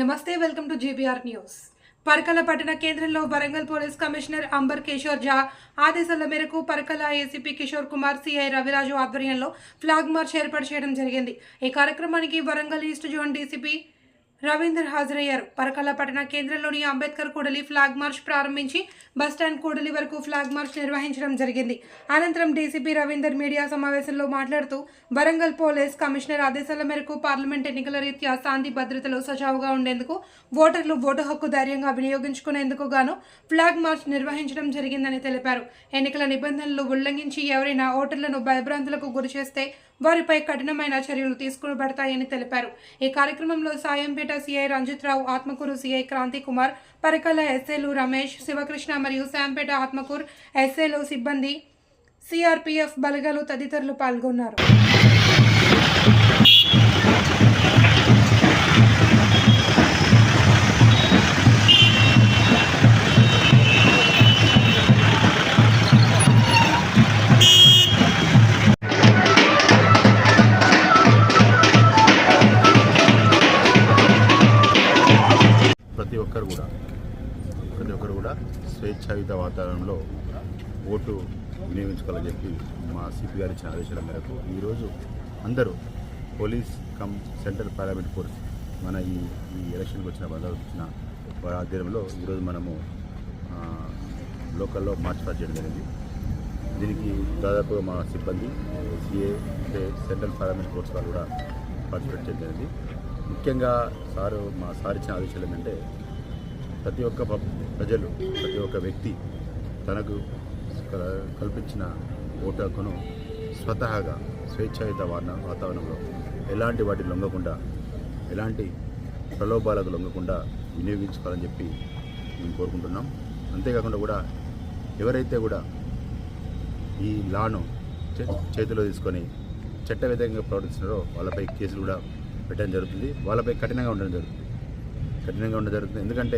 నమస్తే welcome to GBR news. Parakala పట్టణ కేంద్రంలో వరంగల్ పోలీస్ కమిషనర్ అంబర్ కిషోర్ జా ఆదేశాల మేరకు పరకల ఏసీపీ కిషోర్ కుమార్ సిఐ రవిరాజు ఆధ్వర్యంలో ఫ్లాగ్ మార్చ్ ఏర్పాటు చేయడం జరిగింది. ఈ కార్యక్రమానికి Warangal east zone DCP Ravinder హాజరయ్యారు. పరకాల పట్టణ కేంద్రంలోని అంబేద్కర్ కూడలి ఫ్లాగ్ మార్చ్ ప్రారంభించి బస్టాండ్ కూడలి వరకు ఫ్లాగ్ మార్చ్ నిర్వహించడం జరిగింది. అనంతరం డీసీపీ రవీందర్ మీడియా సమావేశంలో మాట్లాడుతూ వరంగల్ పోలీస్ కమిషనర్ ఆదేశాల మేరకు పార్లమెంట్ ఎన్నికల రీత్యా శాంతి భద్రతలు సజావుగా ఉండేందుకు ఓటర్లు ఓటు హక్కు ధైర్యంగా వినియోగించుకునేందుకు గాను ఫ్లాగ్ మార్చ్ నిర్వహించడం జరిగిందని తెలిపారు. ఎన్నికల నిబంధనలు ఉల్లంఘించి ఎవరైనా ఓటర్లను భయభ్రాంతులకు గురి చేస్తే వారిపై కఠినమైన చర్యలు తీసుకోబడతాయని తెలిపారు. ఈ కార్యక్రమంలో సాయంపేట సిఐ రంజిత్రావు ఆత్మకూరు సిఐ క్రాంతి కుమార్ పరికల ఎస్ఏలు రమేష్ శివకృష్ణ మరియు శాంపేట ఆత్మకూరు ఎస్ఏలు సిబ్బంది సిఆర్పిఎఫ్ బలగాలు తదితరులు పాల్గొన్నారు. ప్రతి ఒక్కరు కూడా స్వేచ్ఛాయుత వాతావరణంలో ఓటు వినియోగించుకోవాలని చెప్పి మా సిపి గారి ఇచ్చిన ఆదేశాల మేరకు ఈరోజు అందరూ police come central parliament force మన ఈ ఈ ఎలక్షన్కి వచ్చిన బంధాలు వచ్చిన వారి ఆధ్వర్యంలో ఈరోజు మనము లోకల్లో మార్చ్ పాస్ చేయడం జరిగింది. దీనికి దాదాపుగా మా సిబ్బంది సిఏ అంటే సెంట్రల్ పార్లమెంట్ ఫోర్స్ వాళ్ళు కూడా పార్టిసిపేట్ చేయడం జరిగింది. ముఖ్యంగా సారు మా సార్ ఇచ్చిన ఆదేశాలు ఏంటంటే ప్రతి ఒక్క ప్రజలు ప్రతి ఒక్క వ్యక్తి తనకు కల- కల్పించిన ఓటు హక్కును స్వతహాగా స్వేచ్ఛాయుత వాతావరణంలో ఎలాంటి వాటి లొంగకుండా ఎలాంటి ప్రలోభాలకు లొంగకుండా వినియోగించుకోవాలని చెప్పి మేము కోరుకుంటున్నాం. అంతేకాకుండా కూడా ఎవరైతే కూడా ఈ లాను చే- చేతిలో తీసుకొని చట్ట విధంగా ప్రవర్తిస్తున్నారో వాళ్ళపై కేసులు కూడా పెట్టడం జరుగుతుంది. వాళ్ళపై కఠినంగా ఉండడం జరుగుతుంది కఠినంగా ఉండడం జరుగుతుంది. ఎందుకంటే